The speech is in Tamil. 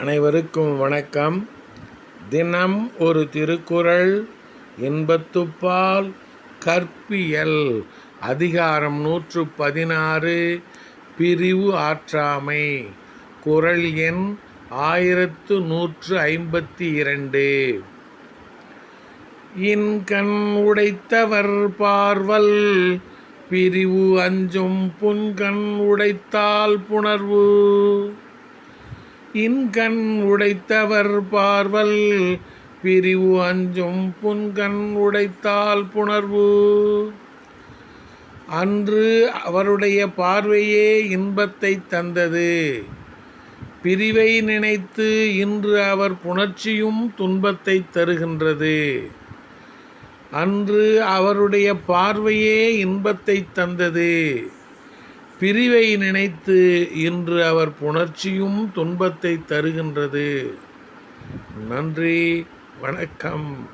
அனைவருக்கும் வணக்கம். தினம் ஒரு திருக்குறள் இன்பத்துப்பால் கற்பியல். அதிகாரம் நூற்று பதினாறு பிரிவு ஆற்றாமை. குறள் எண் ஆயிரத்து நூற்று ஐம்பத்தி இரண்டு. இன்கண் உடைத்தவர் பார்வல் பிரிவு அஞ்சும் புன்கண் உடைத்தால் புணர்வு. இன்கண் உடைத்தவர் பார்வல் பிரிவு அஞ்சும் புன்கண் உடைத்தால் புணர்வு. அன்று அவருடைய பார்வையே இன்பத்தை தந்தது. பிரிவை நினைத்து இன்று அவர் புணர்ச்சியும் துன்பத்தை தருகின்றது. அன்று அவருடைய பார்வையே இன்பத்தை தந்தது. பிரிவை நினைத்து இன்று அவர் புணர்ச்சியும் துன்பத்தை தருகின்றது. நன்றி வணக்கம்.